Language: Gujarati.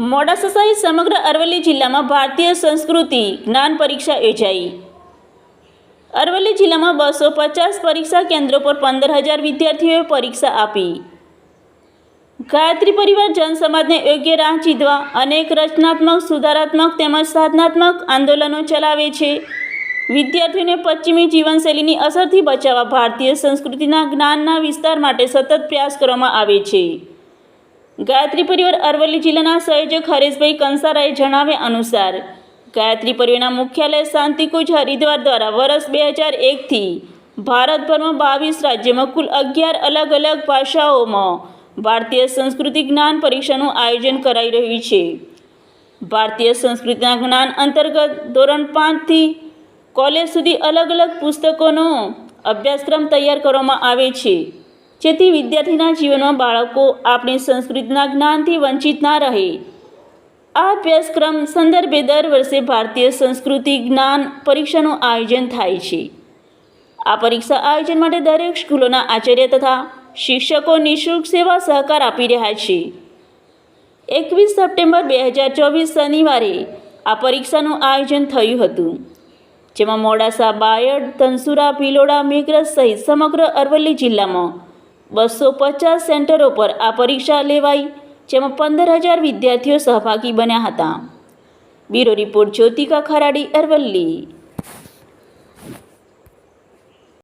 મોડાસા સહિત સમગ્ર અરવલ્લી જિલ્લામાં ભારતીય સંસ્કૃતિ જ્ઞાન પરીક્ષા યોજાઈ. અરવલ્લી જિલ્લામાં બસો પચાસ પરીક્ષા કેન્દ્રો પર પંદર હજાર વિદ્યાર્થીઓએ પરીક્ષા આપી. ગાયત્રી પરિવાર જનસમાજને યોગ્ય રાહ ચીધવા અનેક રચનાત્મક, સુધારાત્મક તેમજ સાધનાત્મક આંદોલનો ચલાવે છે. વિદ્યાર્થીઓને પશ્ચિમી જીવનશૈલીની અસરથી બચાવવા ભારતીય સંસ્કૃતિના જ્ઞાનના વિસ્તાર માટે સતત પ્રયાસ કરવામાં આવે છે. ગાયત્રી પરિવાર અરવલ્લી જિલ્લાના સંયોજક હરેશભાઈ કંસારાએ જણાવ્યા અનુસાર, ગાયત્રી પરિવારના મુખ્યાલય શાંતિકુંજ હરિદ્વાર દ્વારા વર્ષ બે હજાર એકથી ભારતભરમાં બાવીસ રાજ્યમાં કુલ અગિયાર અલગ અલગ ભાષાઓમાં ભારતીય સંસ્કૃતિ જ્ઞાન પરીક્ષાનું આયોજન કરાઈ રહ્યું છે. ભારતીય સંસ્કૃતિના જ્ઞાન અંતર્ગત ધોરણ પાંચથી કોલેજ સુધી અલગ અલગ પુસ્તકોનો અભ્યાસક્રમ તૈયાર કરવામાં આવે છે. જેથી વિદ્યાર્થીના જીવનમાં બાળકો આપણી સંસ્કૃતિના જ્ઞાનથી વંચિત ના રહે. આ અભ્યાસક્રમ સંદર્ભે દર વર્ષે ભારતીય સંસ્કૃતિ જ્ઞાન પરીક્ષાનું આયોજન થાય છે. આ પરીક્ષા આયોજન માટે દરેક સ્કૂલોના આચાર્ય તથા શિક્ષકો નિઃશુલ્ક સેવા સહકાર આપી રહ્યા છે. એકવીસ સપ્ટેમ્બર બે હજાર ચોવીસ શનિવારે આ પરીક્ષાનું આયોજન થયું હતું, જેમાં મોડાસા, બાયડ, ધનસુરા, ભિલોડા, મેઘરજ સહિત સમગ્ર અરવલ્લી જિલ્લામાં બસો પચાસ સેન્ટરો પર આ પરીક્ષા લેવાઈ, જેમાં પંદર હજાર વિદ્યાર્થીઓ સહભાગી બન્યા હતા. Bureau report Jyotika Kharadi Aravalli.